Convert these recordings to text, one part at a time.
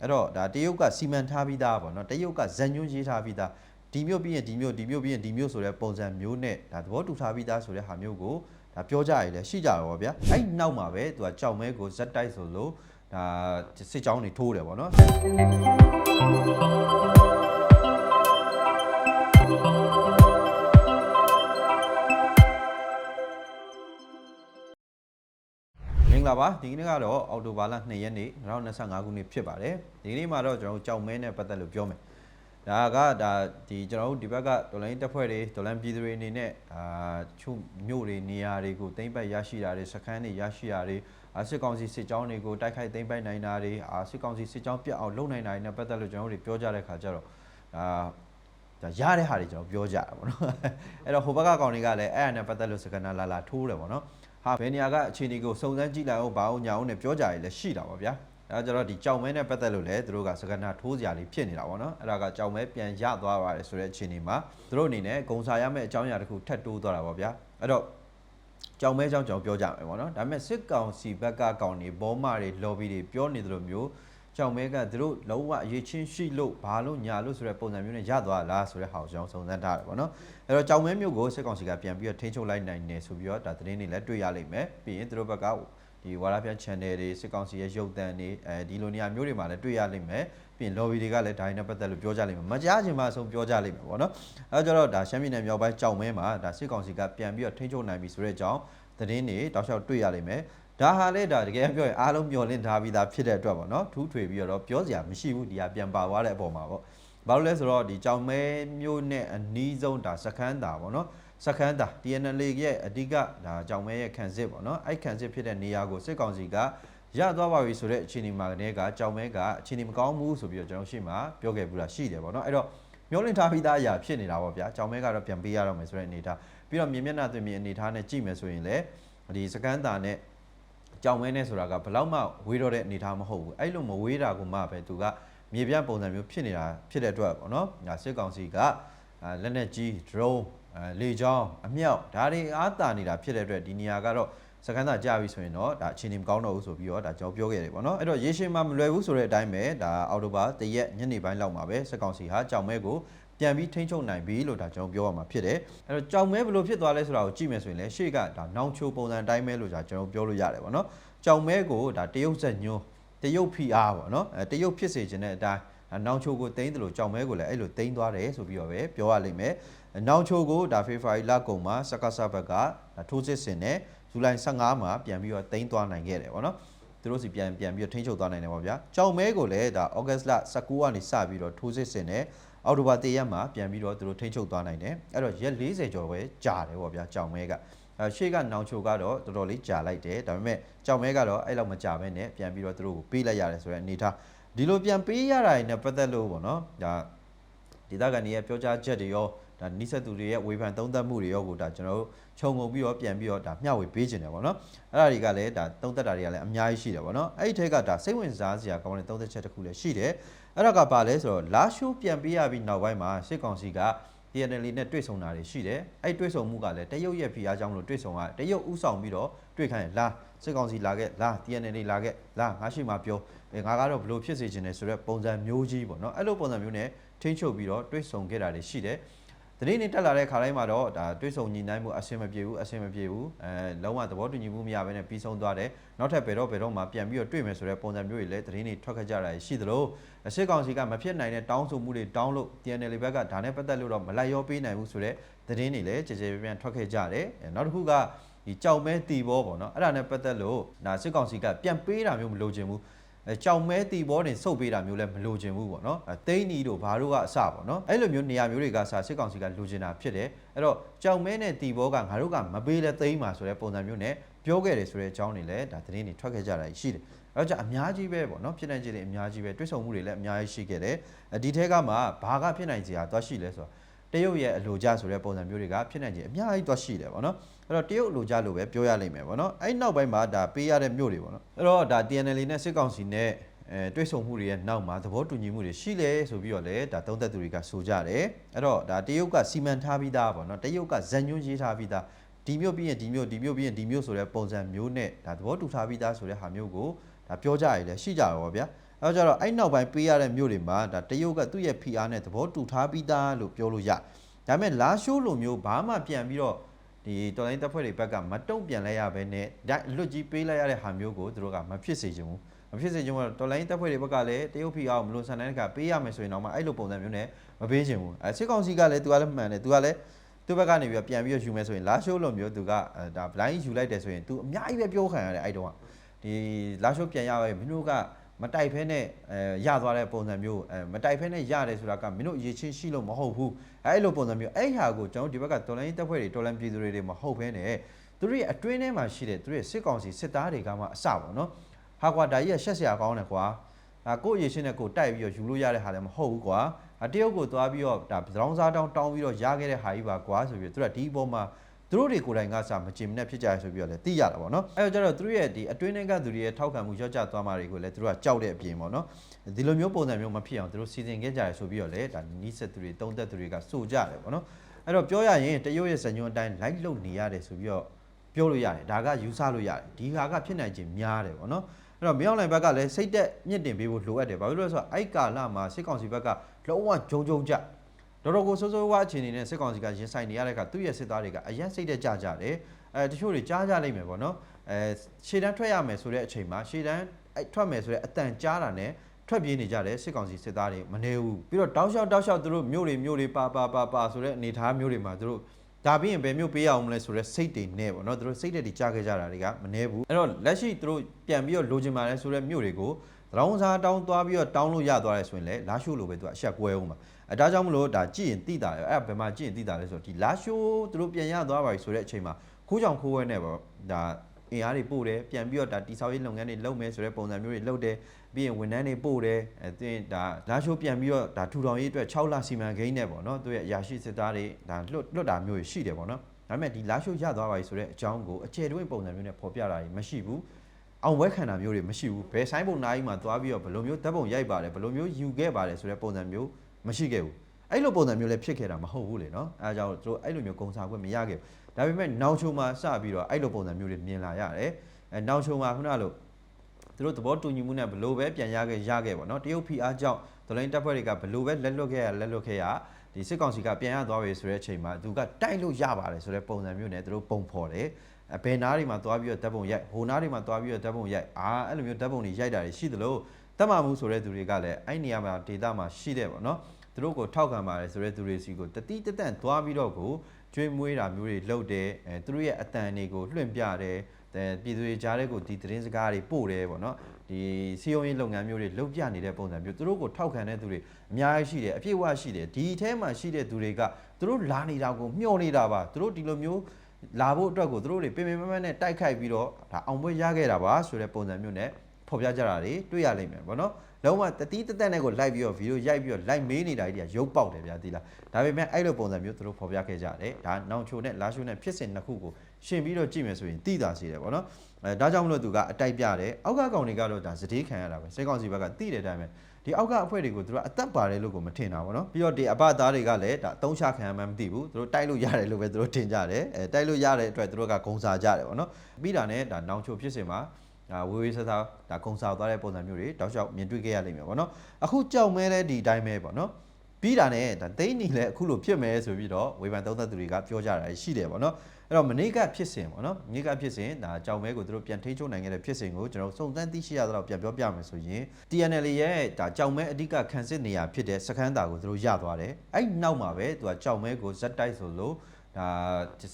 အဲ့တော့ဒါတရုတ်ကစီမံထားပြီးသားပေါ့နော်တရုတ်ကဇန်ညွှန်းရေးထားပြီးသားဒီမျိုးပြီးရင်ဒီမျိုးဒီမျိုးပြီးရင်ဒီမျိုးဆိုတဲ့ပုံစံမျိုးနဲ့ဒါသဘောတူထားပြီးသားဆိုတဲ့ဟာမျိုးကိုဒါပြောကြရည်လဲရှိကြရောဗျာအဲ့နောက်မှာပဲသူကကြောက်မဲကိုဇက်တိုက်ဆိုလို့ဒါစစ်ကြောင်းတွေထိုးတယ်ပေါ့နော် ဂလာပါဒီကနေ့ကတော့အော်တိုဘာလ2ရက်နေ့2025ခုနှစ်ဖြစ်ပါတယ်ဒီကနေ့မှာတော့ကျွန်တော်တို့ကြောင်မဲနဲ့ပတ်သက်လို့ပြောမယ်ဒါကဒါဒီကျွန်တော်တို့ဒီဘက်ကဒေါ်လာရင်းတပ်ဖွဲ့တွေဒေါ်လာပြည်သူတွေအနေနဲ့အာချုမြို့တွေနေရာတွေကိုသိမ့်ပိုက်ရရှိတာတွေစခန်းတွေရရှိတာတွေအာစစ်ကောင်စီစစ်ကြောင်းတွေကိုတိုက်ခိုက်သိမ့်ပိုက်နိုင်တာတွေအာစစ်ကောင်စီစစ်ကြောင်းပြတ်အောင်လုပ်နိုင်တာတွေနဲ့ပတ်သက်လို့ကျွန်တော်တို့တွေပြောကြတဲ့ခါကျတော့အာဒါရတဲ့ဟာတွေကျွန်တော်ပြောကြတာပေါ့နော်အဲ့တော့ဟိုဘက်ကကောင်တွေကလည်းအဲ့အနဲ့ပတ်သက်လို့စကနာလာလာထိုးတယ်ပေါ့နော် ဟာဘယ်နေရာကအခြေအနေကိုစုံစမ်းကြည့်လိုက်အောင်ဘာအောင်ညာအောင်နဲ့ပြောကြရည်လည်းရှိတာပါဗျာအဲဒါကြတော့ဒီကြောင်မဲနဲ့ပတ်သက်လို့လည်းသူတို့ကစကနာထိုးစရာလေးဖြစ်နေတာပေါ့နော်အဲ့ဒါကကြောင်မဲပြန်ရသွားပါတယ်ဆိုတဲ့အခြေအနေမှာသူတို့အနေနဲ့ဂုံစာရမယ့်အကြောင်းအရာတစ်ခုထပ်တိုးသွားတာပေါ့ဗျာအဲ့တော့ကြောင်မဲကြောင့်ကျွန်တော်ပြောကြမယ်ပေါ့နော်ဒါပေမဲ့စစ်ကောင်စီဘက်ကကောင်နေဘောမတွေ lobby တွေပြောနေတယ်လို့မျိုး ကြောင်မဲကသူတို့လုံးဝအရေးချင်းရှိလို့ဘာလို့ညာလို့ဆိုတဲ့ပုံစံမျိုးနဲ့ရသွားလားဆိုတဲ့ဟာကိုကျွန်တော်စုံစမ်းထားတယ်ပေါ့နော်အဲ့တော့ကြောင်မဲမျိုးကိုစစ်ကောင်စီကပြန်ပြီးတော့ထိန်းချုပ်လိုက်နိုင်တယ်ဆိုပြီးတော့ဒါသတင်းတွေလည်းတွေ့ရလိမ့်မယ်ပြီးရင်သူတို့ဘက်ကဒီဝါရပြ channel တွေစစ်ကောင်စီရဲ့ရုပ်သံတွေအဲဒီလိုနေရာမျိုးတွေမှာလည်းတွေ့ရလိမ့်မယ်ပြီးရင် lobby တွေကလည်းဒါနဲ့ပတ်သက်လို့ပြောကြလိမ့်မယ်မကြားချင်မှအဆုံးပြောကြလိမ့်မယ်ပေါ့နော်အဲကြတော့ဒါရှမ်းပြည်နယ်မြောက်ပိုင်းကြောင်မဲမှာဒါစစ်ကောင်စီကပြန်ပြီးတော့ထိန်းချုပ်နိုင်ပြီဆိုတဲ့အကြောင်းသတင်းတွေတောက်လျှောက်တွေ့ရလိမ့်မယ် ဒါဟာလေဒါတကယ်ပြောရင်အားလုံးမျောလင့်ထားပြီးသားဖြစ်တဲ့အတွက်ပေါ့နော်ထူးထွေပြီးတော့ပြောစရာမရှိဘူးဒီဟာပြန်ပါသွားတဲ့အပေါ်မှာပေါ့ဘာလို့လဲဆိုတော့ဒီကြောင်မဲမျိုးနဲ့အနီးဆုံးဒါစခန်းတာပေါ့နော်စခန်းတာ TNL ရဲ့အဓိကဒါကြောင်မဲရဲ့ခံစစ်ပေါ့နော်အဲ့ခံစစ်ဖြစ်တဲ့နေရာကိုစစ်ကောင်စီကရသွားပါပြီဆိုတဲ့အခြေအနေမှာကနေကကြောင်မဲကအခြေအနေမကောင်းဘူးဆိုပြီးတော့ကျွန်တော်ရှေ့မှာပြောခဲ့ပြီးတာရှိတယ်ပေါ့နော်အဲ့တော့မျောလင့်ထားပြီးသားအရာဖြစ်နေတာပေါ့ဗျာကြောင်မဲကတော့ပြန်ပေးရတော့မယ်ဆိုတဲ့အနေထားပြီးတော့မြင်မျက်နှာသွင်းမြင်အနေထားနဲ့ကြည့်မယ်ဆိုရင်လေဒီစကန်းတာနဲ့ ကြောင်မဲနဲ့ဆိုတာကဘလောက်မှဝေးတော့တဲ့အနေအထားမဟုတ်ဘူးအဲ့လိုမဝေးတာကမှပဲသူကမြေပြန့်ပုံစံမျိုးဖြစ်နေတာဖြစ်တဲ့အတွက်ပေါ့နော်ညာစစ်ကောင်စီကအာလက်နက်ကြီး drone အဲလေကြောင်းအမြောက်ဒါတွေအားတာနေတာဖြစ်တဲ့အတွက်ဒီနေရာကတော့စကန်သာကြပြီဆိုရင်တော့ဒါအခြေအနေမကောင်းတော့ဘူးဆိုပြီးတော့ဒါကျွန်တော်ပြောခဲ့တယ်ပေါ့နော်အဲ့တော့ရေရှည်မှာမလွယ်ဘူးဆိုတဲ့အတိုင်းပဲဒါအော်တိုဘာတရက်ညနေပိုင်းလောက်မှာပဲစစ်ကောင်စီဟာကြောင်မဲကို ပြန်ပြီးထိန်းချုပ်နိုင်ပြီလို့ဒါကျွန်တော်ပြောရမှာဖြစ်တယ်အဲ့တော့ကြောင်မဲဘယ်လိုဖြစ်သွားလဲဆိုတာကိုကြည့်မယ်ဆိုရင်လည်းရှေ့ကဒါနောင်ချိုပုံစံအတိုင်းပဲလို့ဒါကျွန်တော်ပြောလို့ရတယ်ပေါ့နော်ကြောင်မဲကိုဒါတရုတ်ဆက်ညွန်းတရုတ် PR ပေါ့နော်အဲတရုတ်ဖြစ်စေခြင်းတဲ့အတိုင်းအဲနောင်ချိုကိုတင်းတယ်လို့ကြောင်မဲကိုလည်းအဲ့လိုတင်းသွားတယ်ဆိုပြီးတော့ပဲပြောရလိမ့်မယ်အဲနောင်ချိုကိုဒါဖေဖော်ဝါရီလကုန်မှာစကားဆဘက်ကဒါထိုးစစ်ဆင်နဲ့ဇူလိုင်15မှာပြန်ပြီးတော့တင်းသွားနိုင်ခဲ့တယ်ပေါ့နော်သူတို့စီပြန်ပြန်ပြီးတော့ထိန်းချုပ်သွားနိုင်တယ်ပေါ့ဗျာကြောင်မဲကိုလည်းဒါဩဂတ်စ်လ19ကနေစပြီးတော့ထိုးစစ်ဆင်နဲ့ အောက်တိုဘာ1ရက်မှာပြန်ပြီးတော့သူတို့ထိန်းချုပ်သွားနိုင်တယ်အဲ့တော့ရက်40ကျော်ပဲကြာတယ်ပေါ့ဗျာကြောင်မဲကအဲရှေ့ကနောင်ချိုကတော့တော်တော်လေးကြာလိုက်တယ်ဒါပေမဲ့ကြောင်မဲကတော့အဲ့လောက်မကြာပဲနဲ့ပြန်ပြီးတော့သူတို့ကိုပေးလိုက်ရတယ်ဆိုတဲ့အနေထားဒီလိုပြန်ပေးရတာနဲ့ပတ်သက်လို့ပေါ့နော်ဒါဒေသခံတွေရဲ့ပြောကြားချက်တွေရော ဒါနိဆက်သူတွေရဲ့ဝေဖန်သုံးသပ်မှုတွေရောကိုဒါကျွန်တော်တို့ခြုံငုံပြီးတော့ပြန်ပြီးတော့ဒါမျှဝေပေးခြင်းတယ်ပေါ့နော်အဲ့ဒါတွေကလည်းဒါသုံးသပ်တာတွေကလည်းအများကြီးရှိတယ်ပေါ့နော်အဲ့ဒီထက်ကဒါစိတ်ဝင်စားစရာကောင်းတဲ့သုံးသပ်ချက်တစ်ခုလည်းရှိတယ်အဲ့ဒါကပါလဲဆိုတော့လာရှိုးပြန်ပေးရပြီးနောက်ပိုင်းမှာစစ်ကောင်စီက TNL နဲ့တွေ့ဆုံတာတွေရှိတယ်။အဲ့တွေ့ဆုံမှုကလည်းတရုတ်ရဲ့ဖိအားကြောင့်လို့တွေ့ဆုံတာတရုတ်ဥဆောင်ပြီးတော့တွေ့ခိုင်းလာစစ်ကောင်စီလာခဲ့လာ TNL လာခဲ့လာငါရှိမှပြောအဲငါကတော့ဘလို့ဖြစ်စေချင်တယ်ဆိုတော့ပုံစံမျိုးကြီးပေါ့နော်အဲ့လိုပုံစံမျိုးနဲ့ထိန်းချုပ်ပြီးတော့တွေ့ဆုံခဲ့တာတွေရှိတယ်။ ဒီနေ့တက်လာတဲ့ခါတိုင်းမှာတော့ဒါတွေ့ဆုံညီနိုင်မှုအဆင်မပြေဘူးအဆင်မပြေဘူးအဲလုံးဝသဘောတူညီမှုမရဘဲနဲ့ပြီးဆုံးသွားတယ်နောက်ထပ်ဘယ်တော့ဘယ်တော့မှပြန်ပြီးတော့တွေ့မယ်ဆိုတဲ့ပုံစံမျိုးတွေလည်းသတင်းတွေထွက်ခဲ့ကြတာရှိသလိုစစ်ကောင်စီကမဖြစ်နိုင်တဲ့တောင်းဆိုမှုတွေတောင်းလို့ TNL ဘက်ကဒါနဲ့ပတ်သက်လို့တော့မလိုက်ရောပေးနိုင်ဘူးဆိုတဲ့သတင်းတွေလည်းကြကြပြန့်ထွက်ခဲ့ကြတယ်နောက်တစ်ခုကဒီကြောက်မဲတီဘောပေါ့နော်အဲ့ဒါနဲ့ပတ်သက်လို့ဒါစစ်ကောင်စီကပြန်ပေးတာမျိုးမလိုချင်ဘူးအဲ ကြောင်မဲတီဘောတင်စုပ်ပေးတာမျိုးလည်းမလိုချင်ဘူးပေါ့နော်အဲတိန်းနီတို့ဘာတို့ကအစပေါ့နော်အဲ့လိုမျိုးနေရာမျိုးတွေကစစစ်ကောင်စီကလိုချင်တာဖြစ်တယ်အဲ့တော့ကြောင်မဲနဲ့တီဘောကငါတို့ကမပေးလဲသိမ်းပါဆိုတဲ့ပုံစံမျိုးနဲ့ပြောခဲ့တယ်ဆိုတဲ့အကြောင်းတွေလည်းဒါသတင်းတွေထွက်ခဲ့ကြတာရှိတယ်အဲ့တော့じゃအများကြီးပဲပေါ့နော်ဖြစ်နိုင်ခြေတွေအများကြီးပဲတွစ်ဆုံမှုတွေလည်းအများကြီးရှိခဲ့တယ်အဲဒီထဲကမှဘာကဖြစ်နိုင်ခြေဟာသွားရှိလဲဆိုတော့ တရုတ်ရဲ့အလိုကြဆိုတဲ့ပုံစံမျိုးတွေကဖြစ်နိုင်ခြေအများကြီးသွားရှိတယ်ပေါ့နော်အဲ့တော့တရုတ်အလိုကြလို့ပဲပြောရလိမ့်မယ်ပေါ့နော်အဲ့နောက်ပိုင်းမှာဒါပေးရတဲ့မြို့တွေပေါ့နော်အဲ့တော့ဒါ TNL နဲ့စစ်ကောင်စီနဲ့အဲတွစ်ဆုံမှုတွေရဲ့နောက်မှာသဘောတူညီမှုတွေရှိလဲဆိုပြီးတော့လည်းဒါသုံးသက်သူတွေကဆိုကြတယ်အဲ့တော့ဒါတရုတ်ကစီမံထားပြီးသားပေါ့နော်တရုတ်ကဇန်ညွှန်းရေးထားပြီးသားဒီမျိုးပြီးရင်ဒီမျိုးဒီမျိုးပြီးရင်ဒီမျိုးဆိုတဲ့ပုံစံမျိုးနဲ့ဒါသဘောတူထားပြီးသားဆိုတဲ့ဟာမျိုးကိုဒါပြောကြရည်လဲရှိကြရောဗျာ အဲတော့ကျတော့အဲ့နောက်ပိုင်းပေးရတဲ့မြို့တွေမှာဒါတရုတ်ကသူ့ရဲ့ PR နဲ့သဘောတူထားပြီးသားလို့ပြောလို့ရဒါပေမဲ့လာရှိုးလိုမျိုးဘာမှပြန်ပြီးတော့ဒီတော်လိုင်းတပ်ဖွဲ့တွေဘက်ကမတုံ့ပြန်လဲရဘဲနဲ့ဒါအလွတ်ကြီးပေးလိုက်ရတဲ့ဟာမျိုးကိုသူတို့ကမဖြစ်စေချင်ဘူးမဖြစ်စေချင်ဘူးတော်လိုင်းတပ်ဖွဲ့တွေဘက်ကလည်းတရုတ် PR ကိုမလို့ဆန်တဲ့ကပေးရမယ်ဆိုရင်တော့မှအဲ့လိုပုံစံမျိုးနဲ့မပေးချင်ဘူးအဲစစ်ကောင်စီကလည်းသူကလည်းမှန်တယ်သူကလည်းသူ့ဘက်ကနေပြီးပြန်ပြီးတော့ယူမယ်ဆိုရင်လာရှိုးလိုမျိုးသူကဒါ blind ယူလိုက်တယ်ဆိုရင်သူအများကြီးပဲပြောခံရတယ်အဲ့တုန်းကဒီလာရှိုးပြန်ရပဲမင်းတို့က မတိုက်ဖဲနဲ့အဲရသွားတဲ့ပုံစံမျိုးအဲမတိုက်ဖဲနဲ့ရတယ်ဆိုတာကမင်းတို့ရေချင်းရှိလို့မဟုတ်ဘူးအဲအဲ့လိုပုံစံမျိုးအဲ့ဟာကိုကျွန်တော်ဒီဘက်ကတော်လိုင်းတပ်ဖွဲ့တွေတော်လိုင်းပြည်သူတွေတွေမဟုတ်ဘဲနဲ့သူတို့ရဲ့အတွင်းထဲမှာရှိတဲ့သူတို့ရဲ့စစ်ကောင်စီစစ်သားတွေကမှအစပေါ့နော်ဟာကွာဒါကြီးကရှက်စရာကောင်းတယ်ကွာဒါကိုယ့်ရေချင်းနဲ့ကိုယ်တိုက်ပြီးတော့ယူလို့ရတဲ့ဟာလည်းမဟုတ်ဘူးကွာအတရုတ်ကိုသွားပြီးတော့ဒါသရောင်းစားတောင်းတောင်းပြီးတော့ရခဲ့တဲ့ဟာကြီးပါကွာဆိုပြီးတော့သူကဒီအပေါ်မှာ သူတို့တွေကိုယ်တိုင်ကစာမကြင်မနဲ့ဖြစ်ကြရဆိုပြီးတော့လည်းသိရတာပေါ့နော်အဲတော့ကျတော့သူတို့ရဲ့ဒီအတွင်းထဲကသူတွေရဲ့ထောက်ခံမှုရော့ကျသွားမှာတွေကိုလည်းသူတို့ကကြောက်တဲ့အပြင်ပေါ့နော်ဒီလိုမျိုးပုံစံမျိုးမဖြစ်အောင်သူတို့စီစဉ်ခဲ့ကြရဆိုပြီးတော့လည်းဒါနီးစက်သူတွေတုံးသက်သူတွေကစိုးကြတယ်ပေါ့နော်အဲ့တော့ပြောရရင်တရုတ်ရဲ့ဇညွန်အတိုင်းလိုက်လုံနေရတယ်ဆိုပြီးတော့ပြောလို့ရတယ်ဒါကယူဆလို့ရတယ်ဒီဟာကဖြစ်နိုင်ခြင်းများတယ်ပေါ့နော်အဲ့တော့မြောက်လိုင်ဘက်ကလည်းစိတ်သက်မြင့်တင်ပေးဖို့လိုအပ်တယ်ဘာဖြစ်လို့လဲဆိုတော့အဲ့ကာလမှာစစ်ကောင်စီဘက်ကလုံးဝဂျုံဂျုံကြ တော်တော်ကိုစိုးစိုးဝါးအခြေအနေနဲ့စစ်ကောင်စီကရင်ဆိုင်နေရတဲ့အခါသူ့ရဲ့စစ်သားတွေကအရင်စိတ်တက်ကြကြတယ်အဲတချို့တွေကြားကြလိမ့်မယ်ပေါ့နော်အဲရှေ့တန်းထွက်ရမယ်ဆိုတဲ့အချိန်မှာရှေ့တန်းအဲထွက်မယ်ဆိုတဲ့အတန်ကြားတာနဲ့ထွက်ပြေးနေကြတယ်စစ်ကောင်စီစစ်သားတွေမနေဘူးပြီးတော့တောက်လျှောက်တောက်လျှောက်သူတို့မြို့တွေမြို့တွေပါပါပါပါဆိုတဲ့အနေအထားမျိုးတွေမှာသူတို့ဒါပြီးရင်ဘယ်မျိုးပေးရအောင်မလဲဆိုတော့စိတ်တွေနဲ့ပေါ့နော်သူတို့စိတ်တွေကြားခဲ့ကြတာတွေကမနေဘူးအဲ့တော့လက်ရှိသူတို့ပြန်ပြီးတော့လိုချင်ပါတယ်ဆိုတဲ့မြို့တွေကိုသရောင်းစားတောင်းသွားပြီးတော့တောင်းလို့ရသွားတယ်ဆိုရင်လည်းလာရှိုးလိုပဲသူကအဆက်ကွဲအောင်ပါ အဲဒါကြောင့်မလို့ဒါကြည့်ရင်သိတာရယ်အဲ့ဒါဘယ်မှာကြည့်ရင်သိတာလဲဆိုတော့ဒီလာရှိုးသူတို့ပြန်ရသွားပါပြီဆိုတဲ့အချိန်မှာခိုးကြောင်ခိုးဝဲနဲ့ပေါ့ဒါအင်အားတွေပို့တယ်ပြန်ပြီးတော့ဒါတိဆောက်ရေးလုပ်ငန်းတွေလုပ်မယ်ဆိုတဲ့ပုံစံမျိုးတွေလုပ်တယ်ပြီးရင်ဝန်ထမ်းတွေပို့တယ်အဲသင်ဒါလာရှိုးပြန်ပြီးတော့ဒါထူထောင်ရေးအတွက်6လစီမံကိန်းနဲ့ပေါ့နော်သူရဲ့အရာရှိစစ်သားတွေဒါလွတ်လွတ်တာမျိုးရှိတယ်ပေါ့နော်ဒါပေမဲ့ဒီလာရှိုးရသွားပါပြီဆိုတဲ့အကြောင်းကိုအခြေတွင်းပုံစံမျိုးနဲ့ဖော်ပြတာကြီးမရှိဘူးအောင်ဝဲခံတာမျိုးတွေမရှိဘူးဘယ်ဆိုင်ပုံနာကြီးမှာသွားပြီးတော့ဘယ်လိုမျိုးဓာတ်ပုံရိုက်ပါတယ်ဘယ်လိုမျိုးယူခဲ့ပါတယ်ဆိုတဲ့ပုံစံမျိုး မရှိခဲ့ဘူးအဲ့လိုပုံစံမျိုးလည်းဖြစ်ခဲ့တာမဟုတ်ဘူးလေနော်အဲဒါကြောင့်တို့အဲ့လိုမျိုးဂုံစာခွင့်မရခဲ့ဘူးဒါပေမဲ့နောက်ချုံမှာစပြီးတော့အဲ့လိုပုံစံမျိုးတွေမြင်လာရတယ်အဲနောက်ချုံမှာခုနလိုသူတို့သဘောတူညီမှုနဲ့ဘလို့ပဲပြန်ရခဲ့ရခဲ့ပေါ့နော်တရုတ်ဖီအားကြောင့်ဒလိုင်းတပ်ဖွဲ့တွေကဘလို့ပဲလက်လွတ်ခဲ့ရလက်လွတ်ခဲ့ရဒီစစ်ကောင်စီကပြန်ရသွားပြီဆိုတဲ့အချိန်မှာသူကတိုက်လို့ရပါတယ်ဆိုတဲ့ပုံစံမျိုးနဲ့သူတို့ပုံဖော်တယ်အဘယ်နားတွေမှာသွားပြီးတော့ဓာတ်ပုံရိုက်ဟိုနားတွေမှာသွားပြီးတော့ဓာတ်ပုံရိုက်အာအဲ့လိုမျိုးဓာတ်ပုံတွေရိုက်တာတွေရှိသလိုတတ်မှမှုဆိုတဲ့သူတွေကလည်းအဲ့နေရာမှာဒေတာမှာရှိတယ်ပေါ့နော် သူတို့ကိုထောက်ခံပါတယ်ဆိုတဲ့သူတွေစီကိုတတိတတန့်သွားပြီးတော့ကိုကျွေးမွေးတာမျိုးတွေလုပ်တယ်အဲသူတို့ရဲ့အတန်တွေကိုလွှင့်ပြတယ်အဲပြည်သူတွေကြားတဲ့ကိုဒီသတင်းစကားတွေပို့တယ်ပေါ့နော်ဒီစီယုံရေးလုပ်ငန်းမျိုးတွေလုပ်ပြနေတဲ့ပုံစံမျိုးသူတို့ကိုထောက်ခံတဲ့သူတွေအများကြီးရှိတယ်အပြည့်အဝရှိတယ်ဒီအဲထဲမှာရှိတဲ့သူတွေကသူတို့လာနေတာကိုမျှော်နေတာပါသူတို့ဒီလိုမျိုးလာဖို့အတွက်ကိုသူတို့တွေပင်ပင်မမနဲ့တိုက်ခိုက်ပြီးတော့ဒါအောင်ပွဲရခဲ့တာပါဆိုတဲ့ပုံစံမျိုးနဲ့ ဖော်ပြကြတာတွေတွေ့ရလိမ့်မယ်ဗောနော်လုံးဝတတိတသက်နဲ့ကိုလိုက်ပြီးတော့ဗီဒီယိုရိုက်ပြီးတော့လိုက်မေးနေတာကြီးတွေကရုပ်ပေါက်တယ်ဗျာဒီလားဒါပေမဲ့အဲ့လိုပုံစံမျိုးသူတို့ဖော်ပြခဲ့ကြတယ်ဒါနောင်ချိုနဲ့လာရှိုနဲ့ဖြစ်စဉ်နှစ်ခုကိုရှင်ပြီးတော့ကြည့်မယ်ဆိုရင်တိတာစီတယ်ဗောနော်အဲဒါကြောင့်မလို့သူကအတိုက်ပြတယ်အောက်ကကောင်တွေကတော့ဒါစတေးခံရတာပဲစိတ်ကောင်းစီဘက်ကတိတဲ့အတိုင်းပဲဒီအောက်ကအဖွဲတွေကိုသူတို့အသက်ပါတယ်လို့ကိုမထင်တာဗောနော်ပြီးတော့ဒီအပသားတွေကလည်းဒါအသုံးချခံရမှန်းမသိဘူးသူတို့တိုက်လို့ရတယ်လို့ပဲသူတို့ထင်ကြတယ်အဲတိုက်လို့ရတဲ့အတွက်သူတို့ကဂုံစားကြတယ်ဗောနော်ပြီးတာနဲ့ဒါနောင်ချိုဖြစ်စဉ်မှာ ဒါဝေးဝေးဆဆာဒါဂုံစားသွားတဲ့ပုံစံမျိုးတွေတောက်လျှောက်မြင်တွေ့ခဲ့ရလိမ့်မယ်ဗောနော်အခုကြောက်မဲလဲဒီအတိုင်းပဲဗောနော်ပြီးတာနဲ့ဒါသိန်းနေလဲအခုလိုဖြစ်မယ်ဆိုပြီးတော့ဝေဖန်သုံးသပ်သူတွေကပြောကြတာရှိတယ်ဗောနော်အဲ့တော့မနေ့ကဖြစ်စဉ်ပေါ့နော်မနေ့ကဖြစ်စဉ်ဒါကြောင်မဲကိုသူတို့ပြန်ထိန်းချုပ်နိုင်ခဲ့တဲ့ဖြစ်စဉ်ကိုကျွန်တော်စုံစမ်းသိရှိရတော့ပြန်ပြောပြမယ်ဆိုရင် TNL ရဲ့ဒါကြောင်မဲအဓိကခံစစ်နေရာဖြစ်တဲ့စခန်းတာကိုသူတို့ရသွားတယ်အဲ့နောက်မှာပဲသူကကြောင်မဲကိုဇက်တိုက်ဆိုလို့ ဒါ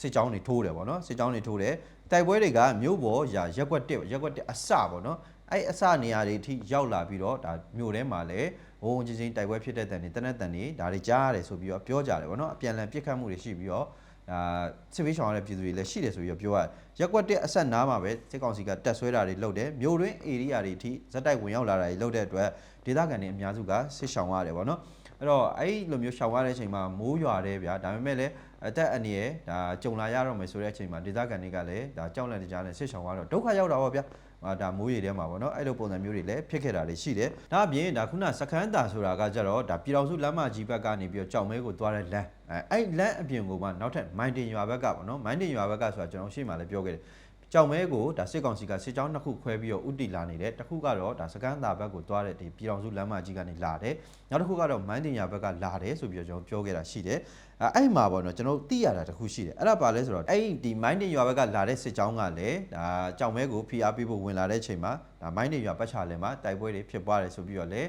စစ်ကြောင်းတွေထိုးတယ်ပေါ့နော်စစ်ကြောင်းတွေထိုးတယ်တိုက်ပွဲတွေကမြို့ပေါ်ရာရက်ကွက်တစ်ရက်ကွက်တစ်အစပေါ့နော်အဲ့အစနေရာတွေအထိရောက်လာပြီးတော့ဒါမြို့ထဲမှာလည်းဝုံဝုံချင်းချင်းတိုက်ပွဲဖြစ်တဲ့တန်တွေတနက်တန်တွေဒါတွေကြားရတယ်ဆိုပြီးတော့ပြောကြတယ်ပေါ့နော်အပြန်အလှန်ပြစ်ခတ်မှုတွေရှိပြီးတော့ဒါစစ်ပေးရှောင်ရတဲ့ပြည်သူတွေလည်းရှိတယ်ဆိုပြီးတော့ပြောရတယ်ရက်ကွက်တဲ့အဆက်နားမှာပဲစစ်ကောင်စီကတက်ဆွဲတာတွေလုပ်တယ်မြို့တွင်းဧရိယာတွေအထိဇက်တိုက်ဝင်ရောက်လာတာတွေလုပ်တဲ့အတွက်ဒေသခံတွေအများစုကစစ်ရှောင်ရတယ်ပေါ့နော် အဲ့တော့အဲ့လိုမျိုးရှောင်ရတဲ့အချိန်မှာမိုးရွာတယ်ဗျာဒါပေမဲ့လည်းအသက်အန္တရာယ်ဒါကြုံလာရတော့မယ်ဆိုတဲ့အချိန်မှာဒေသခံတွေကလည်းဒါကြောက်လန့်တကြားနဲ့စစ်ရှောင်ရတော့ဒုက္ခရောက်တာပေါ့ဗျာအာဒါမိုးရေထဲမှာပေါ့နော်အဲ့လိုပုံစံမျိုးတွေလည်းဖြစ်ခဲ့တာတွေရှိတယ်ဒါအပြင်ဒါခုနစခန်းတာဆိုတာကကြတော့ဒါပြည်တော်စုလမ်းမကြီးဘက်ကနေပြီးတော့ကြောင်မဲကိုသွားတဲ့လမ်းအဲအဲ့လမ်းအပြင်ကိုမှနောက်ထပ်မိုင်းတင်ရွာဘက်ကပေါ့နော်မိုင်းတင်ရွာဘက်ကဆိုတာကျွန်တော်ရှေ့မှာလည်းပြောခဲ့တယ် ကြောင်မဲကိုဒါစစ်ကောင်စီကစစ်ကြောင်းနှစ်ခုခွဲပြီးတော့ဥတီလာနေတယ်တစ်ခုကတော့ဒါစကန်းသာဘက်ကိုသွားတဲ့ဒီပြည်တော်စုလမ်းမကြီးကနေလာတယ်နောက်တစ်ခုကတော့မိုင်းတင်ညာဘက်ကလာတယ်ဆိုပြီးတော့ကျွန်တော်ပြောခဲ့တာရှိတယ်အဲအဲ့မှာပေါ့နော်ကျွန်တော်သိရတာတစ်ခုရှိတယ်အဲ့ဒါပါလဲဆိုတော့အဲ့ဒီမိုင်းတင်ရွာဘက်ကလာတဲ့စစ်ကြောင်းကလည်းဒါကြောင်မဲကိုဖိအားပေးဖို့ဝင်လာတဲ့အချိန်မှာဒါမိုင်းတင်ရွာပတ်ချာလင်မှာတိုက်ပွဲတွေဖြစ်ပွားတယ်ဆိုပြီးတော့လည်း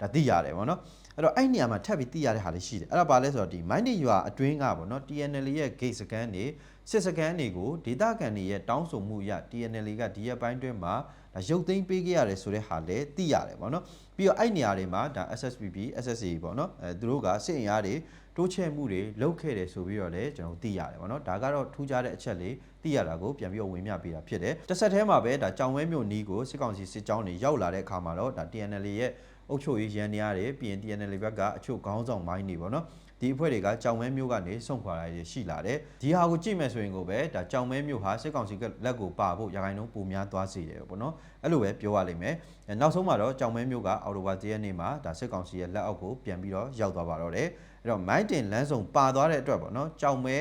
ဒါသိရတယ်ပေါ့နော် အဲ့တော့အဲ့နေရာမှာထပ်ပြီးသိရတဲ့ဟာလေးရှိတယ်အဲ့ဒါပါလဲဆိုတော့ဒီမိုင်းတင်ရွာအတွင်းကပေါ့နော် TNL ရဲ့ gate စကန်တွေစစ်စကန်တွေကိုဒေတာကန်တွေရဲ့တောင်းဆိုမှုအရ TNL ကဒီရက်ပိုင်းတွင်းမှာဒါရုပ်သိမ်းပေးခဲ့ရတယ်ဆိုတဲ့ဟာလည်းသိရတယ်ပေါ့နော်ပြီးတော့အဲ့နေရာတွေမှာဒါ SSPP SSA ပေါ့နော်အဲသူတို့ကစစ်အင်အားတွေတိုးချဲ့မှုတွေလုပ်ခဲ့တယ်ဆိုပြီးတော့လည်းကျွန်တော်သိရတယ်ပေါ့နော်ဒါကတော့ထူးခြားတဲ့အချက်လေးသိရတာကိုပြန်ပြီးတော့ဝင်မြပေးတာဖြစ်တယ်တစ်ဆက်တည်းမှာပဲဒါကြောင်ဝဲမြို့နီးကိုစစ်ကောင်စီစစ်ကြောင်းတွေရောက်လာတဲ့အခါမှာတော့ဒါ TNL ရဲ့ အုပ်ချုပ်ရေးရန်နေရတယ်ပြီးရင် TNL ဘက်ကအချို့ခေါင်းဆောင်မိုင်းတွေပေါ့နော်ဒီအဖွဲ့တွေကကြောင်မဲမျိုးကနေစွန့်ခွာလာရရှိလာတယ်ဒီဟာကိုကြည့်မယ်ဆိုရင်ကိုပဲဒါကြောင်မဲမျိုးဟာစစ်ကောင်စီကလက်ကိုပါဖို့ရခိုင်နှုန်းပုံများသွားစေတယ်ပေါ့နော်အဲ့လိုပဲပြောရလိမ့်မယ်အဲနောက်ဆုံးမှာတော့ကြောင်မဲမျိုးကအော်တိုဘာ၁ရက်နေ့မှာဒါစစ်ကောင်စီရဲ့လက်အောက်ကိုပြန်ပြီးတော့ရောက်သွားပါတော့တယ်အဲ့တော့မိုင်းတင်လမ်းဆောင်ပါသွားတဲ့အတွက်ပေါ့နော်ကြောင်မဲ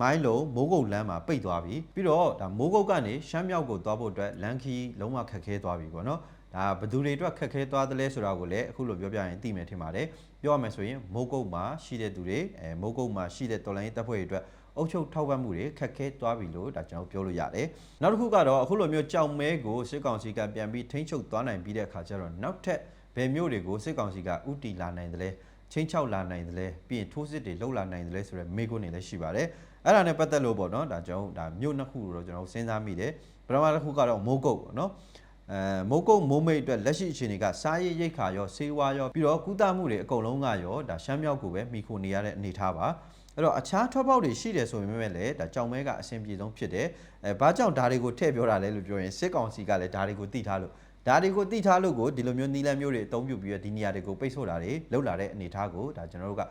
မိုင်းလုံးမိုးကုတ်လမ်းမှာပိတ်သွားပြီပြီးတော့ဒါမိုးကုတ်ကနေရှမ်းမြောက်ကိုသွားဖို့အတွက်လမ်းခီးလုံးဝခက်ခဲသွားပြီပေါ့နော် ဒါဘယ်သူတွေအတွက်ခက်ခဲသွားသလဲဆိုတာကိုလည်းအခုလိုပြောပြရင်သိမယ်ထင်ပါတယ်ပြောရမယ်ဆိုရင်မိုးကုတ်မှာရှိတဲ့သူတွေအဲမိုးကုတ်မှာရှိတဲ့တော်လိုင်းတပ်ဖွဲ့တွေအတွက်အုပ်ချုပ်ထောက်ပံ့မှုတွေခက်ခဲသွားပြီလို့ဒါကျွန်တော်ပြောလို့ရတယ်နောက်တစ်ခုကတော့အခုလိုမျိုးကြောင်မဲကိုစစ်ကောင်စီကပြန်ပြီးထိန်းချုပ်သွားနိုင်ပြီးတဲ့အခါကျတော့နောက်ထပ်ဘယ်မျိုးတွေကိုစစ်ကောင်စီကဥတီလာနိုင်တယ်လဲချင်းချောက်လာနိုင်တယ်လဲပြီးရင်ထိုးစစ်တွေလှုပ်လာနိုင်တယ်လဲဆိုတော့မေးခွန်းတွေလည်းရှိပါတယ်အဲ့ဒါနဲ့ပတ်သက်လို့ပေါ့နော်ဒါကျွန်တော်ဒါမြို့နှစ်ခုတော့ကျွန်တော်စဉ်းစားမိတယ်ပထမတစ်ခုကတော့မိုးကုတ်ပေါ့နော် အဲမိုးကုတ်မိုးမိတ်အတွက်လက်ရှိအခြေအနေကစားရည်ရိတ်ခါရောဆေးဝါးရောပြီးတော့ကုသမှုတွေအကုန်လုံးကရောဒါရှမ်းမြောက်ကိုပဲမိခိုနေရတဲ့အနေအထားပါအဲ့တော့အခြားထွက်ပေါက်တွေရှိတယ်ဆိုပေမဲ့လည်းဒါကြောင်မဲကအဆင်ပြေဆုံးဖြစ်တယ်အဲဘာကြောင့်ဒါတွေကိုထည့်ပြောတာလဲလို့ပြောရင်စစ်ကောင်စီကလည်းဒါတွေကိုသိထားလို့ဒါတွေကိုသိထားလို့ကိုဒီလိုမျိုးနီလန်းမျိုးတွေအသုံးပြုပြီးတော့ဒီနေရာတွေကိုပိတ်ဆို့တာတွေလောက်လာတဲ့အနေအထားကိုဒါကျွန်တော်တို့က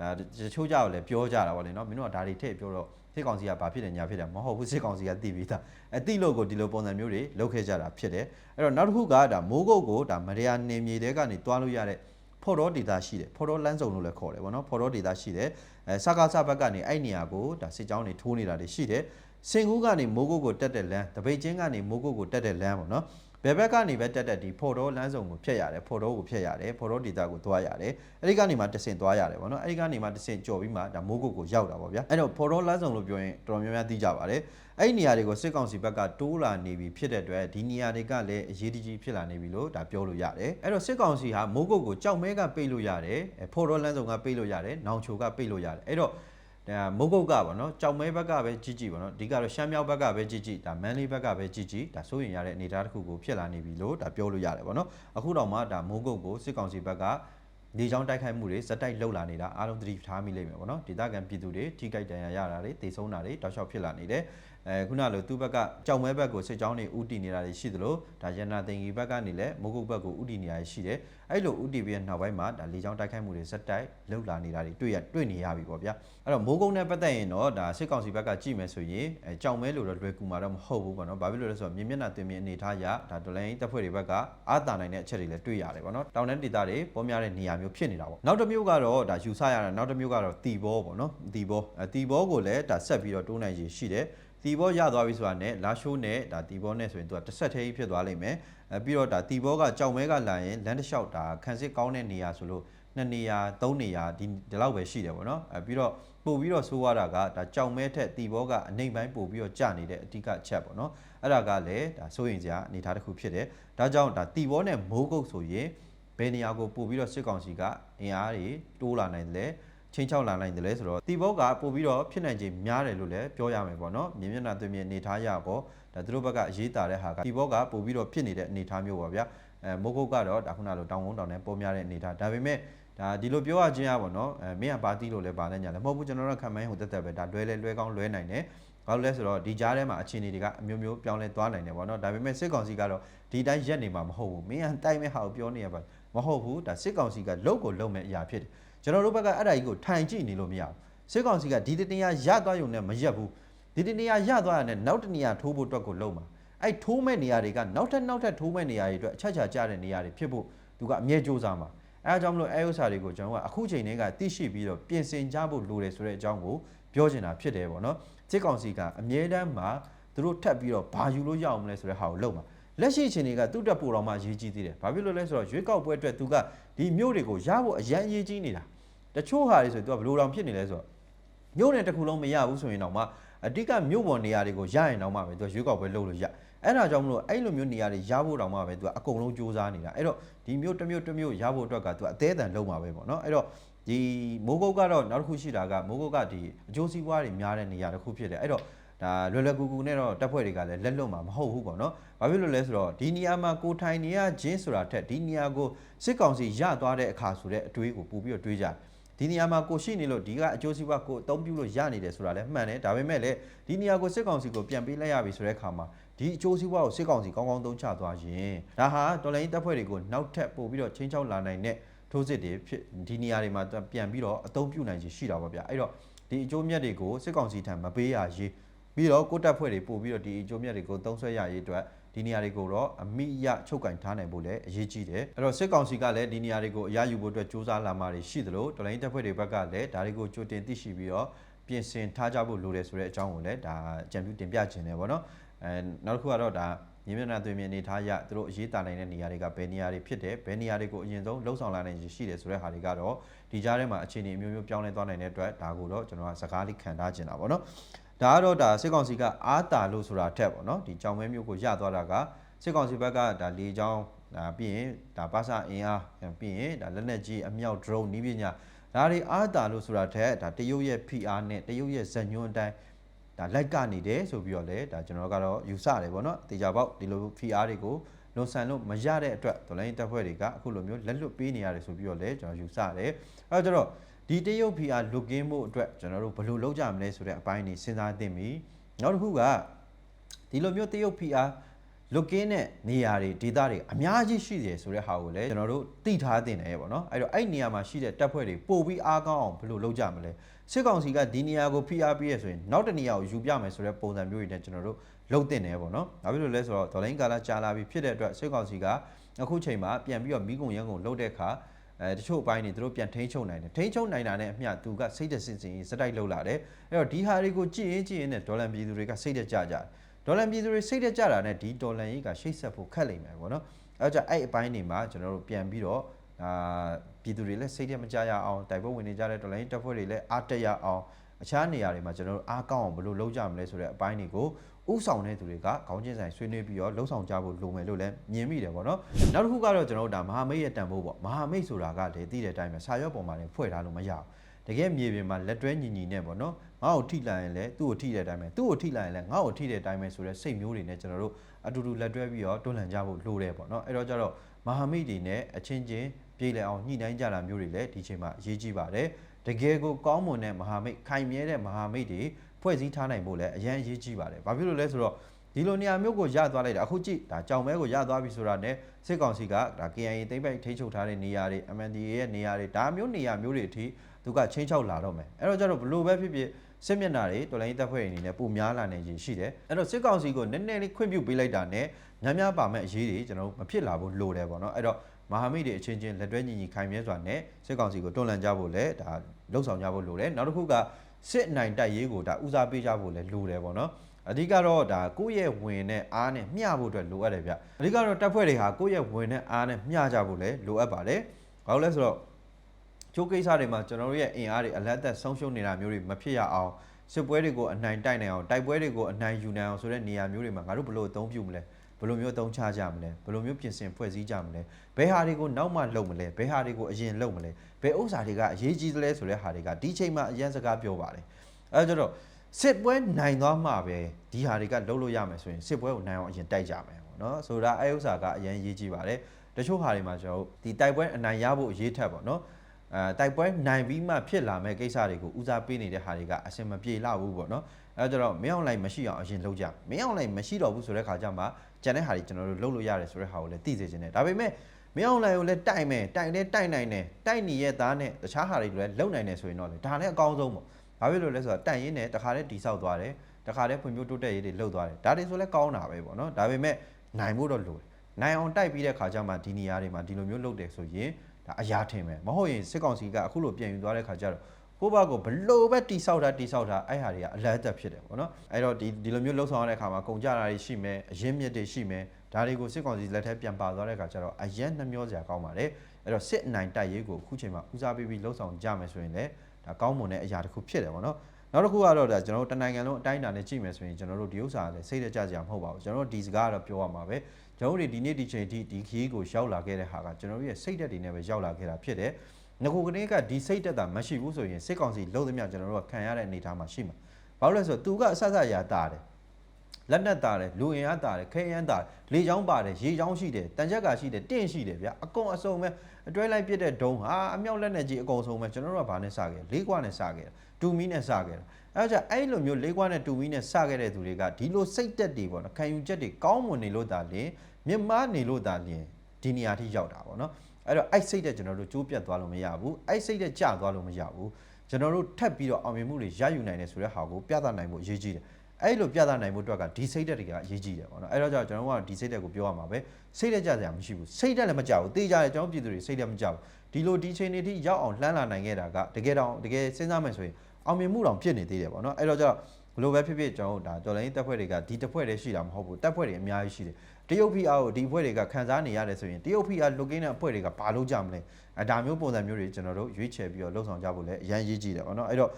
အဲတချို့ကြောက်လည်းပြောကြတာပါလေနော်မင်းတို့ကဒါတွေထည့်ပြောတော့ စစ်ကောင်စီကဘာဖြစ်တယ်ညာဖြစ်တယ်မဟုတ်ဘူးစစ်ကောင်စီကသိပြီးသားအဲသိလို့ကိုဒီလိုပုံစံမျိုးတွေလုပ်ခဲ့ကြတာဖြစ်တယ်အဲ့တော့နောက်တစ်ခုကဒါမိုးကုတ်ကိုဒါမရယာနေမြေတဲကနေတွားလို့ရတဲ့ဖော်တော်ဒေတာရှိတယ်ဖော်တော်လမ်းစုံလို့လည်းခေါ်တယ်ဗောနော်ဖော်တော်ဒေတာရှိတယ်အဲစကားစဘက်ကနေအဲ့နေရာကိုဒါစစ်ကြောင်းတွေထိုးနေတာတွေရှိတယ်စင်ကူးကနေမိုးကုတ်ကိုတက်တဲ့လမ်းတပိတ်ချင်းကနေမိုးကုတ်ကိုတက်တဲ့လမ်းဗောနော် ဘယ်ဘက်ကနေပဲတက်တက်ဒီဖော်တော်လမ်းစုံကိုဖျက်ရတယ်ဖော်တော်ကိုဖျက်ရတယ်ဖော်တော်ဒေတာကိုသွားရတယ်အဲ့ဒီကနေမှတဆင့်သွားရတယ်ဗောနော်အဲ့ဒီကနေမှတဆင့်ကြော်ပြီးမှဒါမိုးကုတ်ကိုရောက်တာဗောဗျာအဲ့တော့ဖော်တော်လမ်းစုံလို့ပြောရင်တော်တော်များများသိကြပါတယ်အဲ့ဒီနေရာတွေကိုစစ်ကောင်စီဘက်ကတိုးလာနေပြီဖြစ်တဲ့အတွက်ဒီနေရာတွေကလည်းအရေးတကြီးဖြစ်လာနေပြီလို့ဒါပြောလို့ရတယ်အဲ့တော့စစ်ကောင်စီဟာမိုးကုတ်ကိုကြောက်မဲကပိတ်လို့ရတယ်ဖော်တော်လမ်းစုံကပိတ်လို့ရတယ်နောင်ချိုကပိတ်လို့ရတယ်အဲ့တော့ ဒါမုတ်ကုတ်ကပေါ့နော်ကြောက်မဲဘက်ကပဲကြီးကြီးပေါ့နော်အဓိကတော့ရှမ်းမြောက်ဘက်ကပဲကြီးကြီးဒါမန်လေးဘက်ကပဲကြီးကြီးဒါစိုးရင်ရတဲ့အနေအထားတစ်ခုကိုဖြစ်လာနေပြီလို့ဒါပြောလို့ရတယ်ပေါ့နော်အခုတော့မှဒါမုတ်ကုတ်ကိုစစ်ကောင်စီဘက်ကဒီကြောင်းတိုက်ခိုက်မှုတွေဇက်တိုက်လှုပ်လာနေတာအားလုံးသတိထားမိလိမ့်မယ်ပေါ့နော်ဒေသခံပြည်သူတွေထိကြိုက်ဒဏ်ရာရတာတွေတေဆုံးတာတွေတောက်လျှောက်ဖြစ်လာနေတယ် အဲခုနလိုသူ့ဘက်ကကြောင်မဲဘက်ကိုစစ်ကြောင်းတွေဥတီနေတာတွေရှိသလိုဒါရန်နာတင်ကြီးဘက်ကနေလည်းမိုးကုတ်ဘက်ကိုဥတီနေတာရှိတယ်အဲ့လိုဥတီပြီးတဲ့နောက်ပိုင်းမှာဒါလေကြောင်းတိုက်ခိုက်မှုတွေဇက်တိုက်လှုပ်လာနေတာတွေတွေ့ရတွေ့နေရပြီပေါ့ဗျာအဲ့တော့မိုးကုတ်နဲ့ပတ်သက်ရင်တော့ဒါစစ်ကောင်စီဘက်ကကြည့်မယ်ဆိုရင်အဲကြောင်မဲလို့တော့လွယ်ကူမှာတော့မဟုတ်ဘူးပေါ့နော်ဘာဖြစ်လို့လဲဆိုတော့မြင်းမျက်နှာတင်မြင်အနေထားရဒါဒလိုင်းတပ်ဖွဲ့တွေဘက်ကအာတာနိုင်တဲ့အချက်တွေလည်းတွေ့ရတယ်ပေါ့နော်တောင်တန်းဒေသတွေပေါ်များတဲ့နေရာမျိုးဖြစ်နေတာပေါ့နောက်တစ်မျိုးကတော့ဒါယူဆရတာနောက်တစ်မျိုးကတော့တီဘောပေါ့နော်တီဘောအဲတီဘောကိုလည်းဒါဆက်ပြီးတော့တိုးနိုင်ရရှိတယ် တီဘောရသွားပြီဆိုတာနဲ့လာရှိုးနဲ့ဒါတီဘောနဲ့ဆိုရင်သူကတစ်ဆက်သေးဖြစ်သွားလိမ့်မယ်အဲပြီးတော့ဒါတီဘောကကြောင်မဲကလာရင်လမ်းတစ်လျှောက်ဒါခန်းစစ်ကောင်းတဲ့နေရာဆိုလို့နှစ်နေရာသုံးနေရာဒီဒီလောက်ပဲရှိတယ်ပေါ့နော်အဲပြီးတော့ပို့ပြီးတော့ဆိုးရတာကဒါကြောင်မဲထက်တီဘောကအနှိမ့်ပိုင်းပို့ပြီးတော့ကျနေတဲ့အဓိကချက်ပေါ့နော်အဲ့ဒါကလည်းဒါစိုးရင်စရာအနေအထားတစ်ခုဖြစ်တယ်ဒါကြောင့်ဒါတီဘောနဲ့မိုးကုတ်ဆိုရင်ဘယ်နေရာကိုပို့ပြီးတော့စစ်ကောင်စီကအင်အားတွေတိုးလာနိုင်တယ်လဲ ချင်းချောက်လာနိုင်တယ်လဲဆိုတော့တီဘောကပို့ပြီးတော့ဖြစ်နိုင်ခြင်းများတယ်လို့လည်းပြောရမယ်ပေါ့နော်မြင်းမျက်နှာသွင်းမြင်အနေထားရပေါ့ဒါသူတို့ဘက်ကအရေးတာတဲ့ဟာကတီဘောကပို့ပြီးတော့ဖြစ်နေတဲ့အနေထားမျိုးပါဗျာအဲမိုးကုတ်ကတော့ဒါခုနလိုတောင်ကုန်းတောင်နဲ့ပေါ်များတဲ့အနေထားဒါပေမဲ့ဒါဒီလိုပြောရခြင်းอ่ะပေါ့နော်အဲမင်းကပါတီလို့လည်းပါလဲညာလဲမဟုတ်ဘူးကျွန်တော်တို့ခံမိုင်းဟိုတက်တက်ပဲဒါလွဲလဲလွဲကောင်းလွဲနိုင်တယ်ဘာလို့လဲဆိုတော့ဒီကြားထဲမှာအခြေအနေတွေကအမျိုးမျိုးပြောင်းလဲသွားနိုင်တယ်ပေါ့နော်ဒါပေမဲ့စစ်ကောင်စီကတော့ဒီတိုင်းရက်နေမှာမဟုတ်ဘူးမင်းကတိုက်မဲ့ဟာကိုပြောနေရပါမဟုတ်ဘူးဒါစစ်ကောင်စီကလုတ်ကိုလုတ်မဲ့အရာဖြစ်တယ် ကျွန်တော်တို့ဘက်ကအဲ့ဒါကြီးကိုထိုင်ကြည့်နေလို့မရဘူးစစ်ကောင်စီကဒီတနေရာရသွားရုံနဲ့မရက်ဘူးဒီတနေရာရသွားရတဲ့နောက်တနေရာထိုးဖို့အတွက်ကိုလုံမှာအဲ့ထိုးမဲ့နေရာတွေကနောက်ထပ်နောက်ထပ်ထိုးမဲ့နေရာတွေအတွက်အချက်ချာကျတဲ့နေရာတွေဖြစ်ဖို့သူကအမြဲစူးစမ်းမှာအဲအကြောင်းမလို့အဲဥစ္စာတွေကိုကျွန်တော်ကအခုချိန်တည်းကသိရှိပြီးတော့ပြင်ဆင်ကြဖို့လိုတယ်ဆိုတဲ့အကြောင်းကိုပြောချင်တာဖြစ်တယ်ပေါ့နော်စစ်ကောင်စီကအမြဲတမ်းမှာသူတို့ထပ်ပြီးတော့ဘာယူလို့ရအောင်မလဲဆိုတဲ့ဟာကိုလုပ်မှာလက်ရှိအချိန်တွေကသူ့တက်ပိုတော်မှအရေးကြီးသေးတယ်ဘာဖြစ်လို့လဲဆိုတော့ရွေးကောက်ပွဲအတွက်သူကဒီမြို့တွေကိုရဖို့အရန်အရေးကြီးနေတာ တချို့ဟာတွေဆိုရင်သူကဘယ်လိုတောင်ဖြစ်နေလဲဆိုတော့မြို့နယ်တစ်ခုလုံးမရဘူးဆိုရင်တော့မှအတိကမြို့ပေါ်နေရာတွေကိုရရင်တော့မှပဲသူကရွေးကောက်ပွဲလုပ်လို့ရအဲ့ဒါကြောင့်မလို့အဲ့လိုမျိုးနေရာတွေရဖို့တောင်မှပဲသူကအကုန်လုံးစူးစမ်းနေတာအဲ့တော့ဒီမြို့တစ်မြို့တစ်မြို့ရဖို့အတွက်ကသူကအသေးအတန်လုံးမှာပဲပေါ့နော်အဲ့တော့ဒီမိုးကုတ်ကတော့နောက်တစ်ခုရှိတာကမိုးကုတ်ကဒီအကျိုးစီးပွားတွေများတဲ့နေရာတစ်ခုဖြစ်တယ်အဲ့တော့ဒါလွယ်လွယ်ကူကူနဲ့တော့တက်ဖွဲ့တွေကလည်းလက်လွတ်မှာမဟုတ်ဘူးပေါ့နော်။ဘာဖြစ်လို့လဲဆိုတော့ဒီနေရာမှာကိုထိုင်နေရချင်းဆိုတာထက်ဒီနေရာကိုစစ်ကောင်စီရသွားတဲ့အခါဆိုတဲ့အတွေးကိုပို့ပြီးတော့တွေးကြတယ်။ ဒီနေရာမှာကိုရှိနေလို့ဒီကအကျိုးစီးပွားကိုအသုံးပြုလို့ရနေတယ်ဆိုတာလည်းမှန်တယ်။ဒါပေမဲ့လည်းဒီနေရာကိုစစ်ကောင်စီကိုပြန်ပေးလိုက်ရပြီဆိုတဲ့အခါမှာဒီအကျိုးစီးပွားကိုစစ်ကောင်စီကောင်းကောင်းသုံးချသွားရင်ဒါဟာတော်လိုင်းတက်ဖွဲ့တွေကိုနောက်ထပ်ပို့ပြီးတော့ချင်းချောက်လာနိုင်တဲ့ထိုးစစ်တွေဖြစ်ဒီနေရာတွေမှာပြန်ပြီးတော့အသုံးပြုနိုင်ခြင်းရှိတာပါဗျာ။အဲ့တော့ဒီအကျိုးမြတ်တွေကိုစစ်ကောင်စီထံမပေးရရေးပြီးတော့ကိုတက်ဖွဲ့တွေပို့ပြီးတော့ဒီအကျိုးမြတ်တွေကိုသုံးဆွဲရရေးအတွက် ဒီနေရာတွေကိုတော့အမိအယချုပ်ကင်ထားနိုင်ဖို့လည်းအရေးကြီးတယ်အဲ့တော့စစ်ကောင်စီကလည်းဒီနေရာတွေကိုအရယူဖို့အတွက်စူးစမ်းလာမှာတွေရှိသလိုတော်လိုင်းတက်ဖွဲ့တွေဘက်ကလည်းဒါတွေကိုကြိုတင်သိရှိပြီးတော့ပြင်ဆင်ထားကြဖို့လိုတယ်ဆိုတဲ့အကြောင်းကိုလည်းဒါကြံပြတင်ပြခြင်းတယ်ဗောနော်အဲနောက်တစ်ခုကတော့ဒါမြေမျက်နှာသွင်းမြင်နေထားရသူတို့အရေးတာနိုင်တဲ့နေရာတွေကဘယ်နေရာတွေဖြစ်တယ်ဘယ်နေရာတွေကိုအရင်ဆုံးလှုပ်ဆောင်လာနိုင်ရရှိတယ်ဆိုတဲ့ဟာတွေကတော့ဒီကြားထဲမှာအခြေအနေအမျိုးမျိုးပြောင်းလဲသွားနိုင်တဲ့အတွက်ဒါကိုတော့ကျွန်တော်ကစကားလေးခံထားခြင်းတာဗောနော် ဒါကတော့ဒါစစ်ကောင်စီကအားတာလို့ဆိုတာထက်ပေါ့နော်ဒီကြောင်မဲမျိုးကိုရသွားတာကစစ်ကောင်စီဘက်ကဒါလေချောင်းဒါပြီးရင်ဒါပါစာအင်အားပြီးရင်ဒါလက်နက်ကြီးအမြောက် drone နီးပညာဒါတွေအားတာလို့ဆိုတာထက်ဒါတရုတ်ရဲ့ PR နဲ့တရုတ်ရဲ့ဇညွန်းအတိုင်းဒါလိုက်ကနေတယ်ဆိုပြီးတော့လေဒါကျွန်တော်ကတော့ယူဆတယ်ပေါ့နော်တေချာပေါက်ဒီလို PR တွေကိုလွန်ဆန်လို့မရတဲ့အတွက်ဒေါ်လာရင်းတပ်ဖွဲ့တွေကအခုလိုမျိုးလက်လွတ်ပေးနေရတယ်ဆိုပြီးတော့လေကျွန်တော်ယူဆတယ်အဲတော့ကျတော့ ဒီတရုတ် PR လုတ်ကင်းမှုအတွက်ကျွန်တော်တို့ဘယ်လိုလုပ်ကြမလဲဆိုတဲ့အပိုင်းนี้စဉ်းစားသင့်ပြီနောက်တစ်ခုကဒီလိုမျိုးတရုတ် PR လုတ်ကင်းတဲ့နေရာတွေဒေသတွေအများကြီးရှိတယ်ဆိုတဲ့ဟာကိုလည်းကျွန်တော်တို့သိထားသင့်တယ်ပေါ့နော်အဲ့တော့အဲ့နေရာမှာရှိတဲ့တပ်ဖွဲ့တွေပို့ပြီးအားကောင်းအောင်ဘယ်လိုလုပ်ကြမလဲစစ်ကောင်စီကဒီနေရာကို PR ပေးရဆိုရင်နောက်တနေရာကိုယူပြမယ်ဆိုတဲ့ပုံစံမျိုးတွေနဲ့ကျွန်တော်တို့လုပ်သင့်တယ်ပေါ့နော်ဘာဖြစ်လို့လဲဆိုတော့ဒေါ်လာကာလာကြာလာပြီဖြစ်တဲ့အတွက်စစ်ကောင်စီကအခုချိန်မှာပြန်ပြီးတော့မိကုံရန်ကုန်လုပ်တဲ့အခါ အဲတချို့အပိုင်းတွေသူတို့ပြန်ထိန်းချုပ်နိုင်တယ်ထိန်းချုပ်နိုင်တာနဲ့အမျှသူကစိတ်သက်စင်စင်စတိုက်လှုပ်လာတယ်အဲ့တော့ဒီဟာတွေကိုကြည့်ရင်ကြည့်ရင်နဲ့ဒေါ်လာပြည်သူတွေကစိတ်သက်ကြကြတယ်ဒေါ်လာပြည်သူတွေစိတ်သက်ကြတာနဲ့ဒီဒေါ်လာကြီးကရှိတ်ဆက်ဖို့ခက်လိမ့်မယ်ပေါ့နော်အဲ့တော့အဲ့အပိုင်းတွေမှာကျွန်တော်တို့ပြန်ပြီးတော့အာပြည်သူတွေလည်းစိတ်သက်မကြရအောင်တိုက်ပွဲဝင်နေကြတဲ့ဒေါ်လာကြီးတပ်ဖွဲ့တွေလည်းအားတက်ရအောင်အခြားနေရာတွေမှာကျွန်တော်တို့အားကောင်းအောင်ဘယ်လိုလုပ်ကြမလဲဆိုတဲ့အပိုင်းတွေကို ဥဆောင်တဲ့သူတွေကခေါင်းချင်းဆိုင်ဆွေးနွေးပြီးတော့လှုပ်ဆောင်ကြဖို့လိုမယ်လို့လည်းမြင်မိတယ်ပေါ့နော်နောက်တစ်ခုကတော့ကျွန်တော်တို့ဒါမဟာမိတ်ရဲ့တန်ဖိုးပေါ့မဟာမိတ်ဆိုတာကလည်းသိတဲ့အတိုင်းပဲစာရွက်ပေါ်မှာလည်းဖွဲ့ထားလို့မရဘူးတကယ်မြေပြင်မှာလက်တွဲညီညီနဲ့ပေါ့နော်ငါ့ကိုထိလိုက်ရင်လည်းသူ့ကိုထိတဲ့အတိုင်းပဲသူ့ကိုထိလိုက်ရင်လည်းငါ့ကိုထိတဲ့အတိုင်းပဲဆိုတဲ့စိတ်မျိုးတွေနဲ့ကျွန်တော်တို့အတူတူလက်တွဲပြီးတော့တွန်းလှန်ကြဖို့လိုတယ်ပေါ့နော်အဲ့တော့ကျတော့မဟာမိတ်တွေနဲ့အချင်းချင်းပြေးလည်အောင်ညှိနှိုင်းကြတာမျိုးတွေလည်းဒီချိန်မှာအရေးကြီးပါတယ်တကယ်ကိုကောင်းမွန်တဲ့မဟာမိတ်ခိုင်မြဲတဲ့မဟာမိတ်တွေ ဖွဲ့စည်းထားနိုင်ဖို့လည်းအရန်အရေးကြီးပါတယ်ဘာဖြစ်လို့လဲဆိုတော့ဒီလိုနေရာမျိုးကိုရသွားလိုက်တာအခုကြည့်ဒါကြောင်မဲကိုရသွားပြီဆိုတာနဲ့စစ်ကောင်စီကဒါ KIA သိမ့်ပိုက်ထိန်းချုပ်ထားတဲ့နေရာတွေ MNDAA ရဲ့နေရာတွေဒါမျိုးနေရာမျိုးတွေအထိသူကချင်းချောက်လာတော့မယ်အဲ့တော့ကျတော့ဘလို့ပဲဖြစ်ဖြစ်စစ်မျက်နှာတွေတော်လိုင်းတပ်ဖွဲ့တွေအနေနဲ့ပုံများလာနိုင်ခြင်းရှိတယ်အဲ့တော့စစ်ကောင်စီကိုနည်းနည်းလေးခွင့်ပြုပေးလိုက်တာနဲ့များများပါမဲ့အရေးတွေကျွန်တော်တို့မဖြစ်လာဘူးလိုတယ်ပေါ့နော်အဲ့တော့မဟာမိတ်တွေအချင်းချင်းလက်တွဲညီညီခိုင်မြဲစွာနဲ့စစ်ကောင်စီကိုတွန်းလှန်ကြဖို့လည်းဒါလှုံ့ဆော်ကြဖို့လိုတယ်နောက်တစ်ခုက စစ်အနိုင်တိုက်ရေးကိုဒါဦးစားပေးကြဖို့လည်းလိုတယ်ပေါ့နော်အဓိကတော့ဒါကိုယ့်ရဲ့ဝင်နဲ့အားနဲ့မျှဖို့အတွက်လိုအပ်တယ်ဗျအဓိကတော့တပ်ဖွဲ့တွေဟာကိုယ့်ရဲ့ဝင်နဲ့အားနဲ့မျှကြဖို့လည်းလိုအပ်ပါတယ်ဘာလို့လဲဆိုတော့ချိုးကိစ္စတွေမှာကျွန်တော်တို့ရဲ့အင်အားတွေအလက်အသက်ဆုံးရှုံးနေတာမျိုးတွေမဖြစ်ရအောင်စစ်ပွဲတွေကိုအနိုင်တိုက်နိုင်အောင်တိုက်ပွဲတွေကိုအနိုင်ယူနိုင်အောင်ဆိုတဲ့နေရာမျိုးတွေမှာငါတို့ဘယ်လိုအသုံးပြုမလဲ ဘယ်လိုမျိုးအသုံးချကြမလဲဘယ်လိုမျိုးပြင်ဆင်ဖွဲ့စည်းကြမလဲဘယ်ဟာတွေကိုနောက်မှလုပ်မလဲဘယ်ဟာတွေကိုအရင်လုပ်မလဲဘယ်ဥစ္စာတွေကအရေးကြီးသလဲဆိုတဲ့ဟာတွေကဒီချိန်မှာအရင်စကားပြောပါတယ်အဲကြတော့စစ်ပွဲနိုင်သွားမှပဲဒီဟာတွေကလုပ်လို့ရမယ်ဆိုရင်စစ်ပွဲကိုနိုင်အောင်အရင်တိုက်ကြမယ်ပေါ့နော်ဆိုတာအဲဥစ္စာကအရင်ရေးကြည့်ပါတယ်တချို့ဟာတွေမှာကျွန်တော်တို့ဒီတိုက်ပွဲအနိုင်ရဖို့အရေးထက်ပေါ့နော်အဲတိုက်ပွဲနိုင်ပြီးမှဖြစ်လာမဲ့ကိစ္စတွေကိုဦးစားပေးနေတဲ့ဟာတွေကအစင်မပြေလောက်ဘူးပေါ့နော် အဲကြတော့မင်းအောင်လိုက်မရှိအောင်အရင်လုပ်ကြမင်းအောင်လိုက်မရှိတော့ဘူးဆိုတဲ့ခါကျမှကျန်တဲ့ဟာတွေကျွန်တော်တို့လုပ်လို့ရတယ်ဆိုတဲ့ဟာကိုလည်းသိစေချင်တယ်ဒါပေမဲ့မင်းအောင်လိုက်ကိုလည်းတိုက်မယ်တိုက်လဲတိုက်နိုင်တယ်တိုက်နေရဲ့သားနဲ့တခြားဟာတွေလည်းလုံနိုင်တယ်ဆိုရင်တော့လေဒါလည်းအကောင်းဆုံးပေါ့ဘာဖြစ်လို့လဲဆိုတော့တိုက်ရင်းနဲ့တခါတည်းတိဆောက်သွားတယ်တခါတည်းဖွံ့ဖြိုးတိုးတက်ရေးတွေလုပ်သွားတယ်ဒါတွေဆိုလဲကောင်းတာပဲပေါ့နော်ဒါပေမဲ့နိုင်ဖို့တော့လိုတယ်နိုင်အောင်တိုက်ပြီးတဲ့ခါကျမှဒီနေရာတွေမှာဒီလိုမျိုးလုပ်တယ်ဆိုရင်ဒါအရာထင်ပဲမဟုတ်ရင်စစ်ကောင်စီကအခုလိုပြန်ယူသွားတဲ့ခါကျတော့ဟ ကိုယ့်ဘာကိုဘလို့ပဲတိဆောက်တာတိဆောက်တာအဲ့ဟာတွေကအလတ်အသက်ဖြစ်တယ်ပေါ့နော်အဲ့တော့ဒီဒီလိုမျိုးလှုပ်ဆောင်ရတဲ့အခါမှာကုန်ကြတာတွေရှိမယ်အရင်းမြစ်တွေရှိမယ်ဒါတွေကိုစစ်ကောင်စီလက်ထက်ပြန်ပါသွားတဲ့အခါကျတော့အရန်နှမျောစရာကောင်းပါတယ်အဲ့တော့စစ်အနိုင်တိုက်ရေးကိုအခုချိန်မှာဦးစားပေးပြီးလှုပ်ဆောင်ကြမယ်ဆိုရင်လည်းဒါကောင်းမွန်တဲ့အရာတစ်ခုဖြစ်တယ်ပေါ့နော်နောက်တစ်ခုကတော့ဒါကျွန်တော်တို့တနိုင်ငံလုံးအတိုင်းအတာနဲ့ကြည့်မယ်ဆိုရင်ကျွန်တော်တို့ဒီဥစ္စာကလည်းစိတ်တကြကြမဟုတ်ပါဘူးကျွန်တော်တို့ဒီစကားကတော့ပြောရမှာပဲကျွန်တော်တို့ဒီနေ့ဒီချိန်ထိဒီခီးကိုရောက်လာခဲ့တဲ့ဟာကကျွန်တော်တို့ရဲ့စိတ်ဓာတ်တွေနဲ့ပဲရောက်လာခဲ့တာဖြစ်တယ် ငကိုကနေကဒီစိတ်တက်တာမရှိဘူးဆိုရင်စစ်ကောင်စီလုံးသမျှကျွန်တော်တို့ကခံရတဲ့အနေအထားမှာရှိမှာဘာလို့လဲဆိုတော့သူကအဆအဆရာတာတယ်လက်နက်တာတယ်လူအင်အားတာတယ်ခဲယမ်းတာတယ်လေချောင်းပါတယ်ရေချောင်းရှိတယ်တန်ချက်ကရှိတယ်တင့်ရှိတယ်ဗျာအကုန်အစုံပဲအတွဲလိုက်ပြစ်တဲ့ဒုံဟာအမြောက်လက်နဲ့ကြီးအကုန်စုံပဲကျွန်တော်တို့ကဘာနဲ့စခဲ့လဲလေးကွာနဲ့စခဲ့တာတူမီနဲ့စခဲ့တာအဲဒါကြောင့်အဲ့လိုမျိုးလေးကွာနဲ့တူမီနဲ့စခဲ့တဲ့သူတွေကဒီလိုစိတ်တက်တွေပေါ့နော်ခံယူချက်တွေကောင်းမွန်နေလို့ဒါလင်မြင့်မားနေလို့ဒါလင်ဒီနေရာထိရောက်တာပေါ့နော် အဲ့တော့အဲ့စိတ်တက်ကျွန်တော်တို့ကျိုးပြတ်သွားလို့မရဘူးအဲ့စိတ်တက်ကျသွားလို့မရဘူးကျွန်တော်တို့ထပ်ပြီးတော့အောင်မြင်မှုတွေရယူနိုင်တယ်ဆိုတဲ့ဟာကိုပြသနိုင်ဖို့အရေးကြီးတယ်အဲ့လိုပြသနိုင်ဖို့အတွက်ကဒီစိတ်တက်တွေကအရေးကြီးတယ်ပေါ့နော်အဲ့တော့ကြောင့်ကျွန်တော်တို့ကဒီစိတ်တက်ကိုပြောရမှာပဲစိတ်တက်ကြစရာမရှိဘူးစိတ်တက်လည်းမကြဘူးတေးကြတယ်ကျွန်တော်ပြည်သူတွေစိတ်တက်မကြဘူးဒီလိုဒီချိန်နေထိရောက်အောင်လှမ်းလာနိုင်ခဲ့တာကတကယ်တော့တကယ်စဉ်းစားမယ်ဆိုရင်အောင်မြင်မှုတောင်ဖြစ်နေသေးတယ်ပေါ့နော်အဲ့တော့ကြောင့်ဘလို့ပဲဖြစ်ဖြစ်ကျွန်တော်တို့ဒါတော်လိုင်းတက်ဖွဲ့တွေကဒီတက်ဖွဲ့တွေရှိတာမဟုတ်ဘူးတက်ဖွဲ့တွေအများကြီးရှိတယ် တရုတ် PR ကိုဒီဖွဲ့တွေကခန်းစားနေရတယ်ဆိုရင်တရုတ် PR လုတ်ကင်းတဲ့အဖွဲ့တွေကဘာလို့ကြမလဲအဲဒါမျိုးပုံစံမျိုးတွေကျွန်တော်တို့ရွေးချယ်ပြီးတော့လှုပ်ဆောင်ကြဖို့လည်းအရန်ရေးကြည့်တယ်ပေါ့နော်အဲ့တော့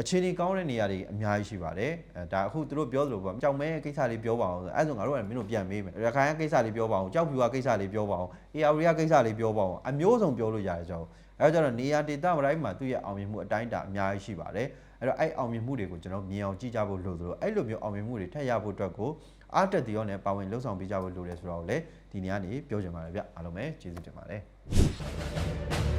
အခြေအနေကောင်းတဲ့နေရာတွေအများကြီးရှိပါတယ်အဲဒါအခုသူတို့ပြောသလိုပေါ့ကြောက်မဲကိစ္စလေးပြောပါအောင်ဆိုအဲဆိုငါတို့ကမင်းတို့ပြန်မေးမယ်ရခိုင်ကကိစ္စလေးပြောပါအောင်ကြောက်ဖြူကကိစ္စလေးပြောပါအောင် AR ကကိစ္စလေးပြောပါအောင်အမျိုးစုံပြောလို့ရတယ်ကျွန်တော်အဲဒါကြတော့နေရာဒေသမတိုင်းမှာသူ့ရဲ့အောင်မြင်မှုအတိုင်းအတာအများကြီးရှိပါတယ်အဲ့တော့အဲ့အောင်မြင်မှုတွေကိုကျွန်တော်မြင်အောင်ကြည့်ကြဖို့လိုသလိုအဲ့လိုမျိုးအောင်မြင်မှုတွေထပ်ရဖို့အတွက်ကို အားတက်တရောနဲ့ပါဝင်လှုပ်ဆောင်ပေးကြဖို့လိုတယ်ဆိုတော့လေဒီနေ့ကနေပြောချင်ပါတယ်ဗျအားလုံးပဲကျေးဇူးတင်ပါတယ်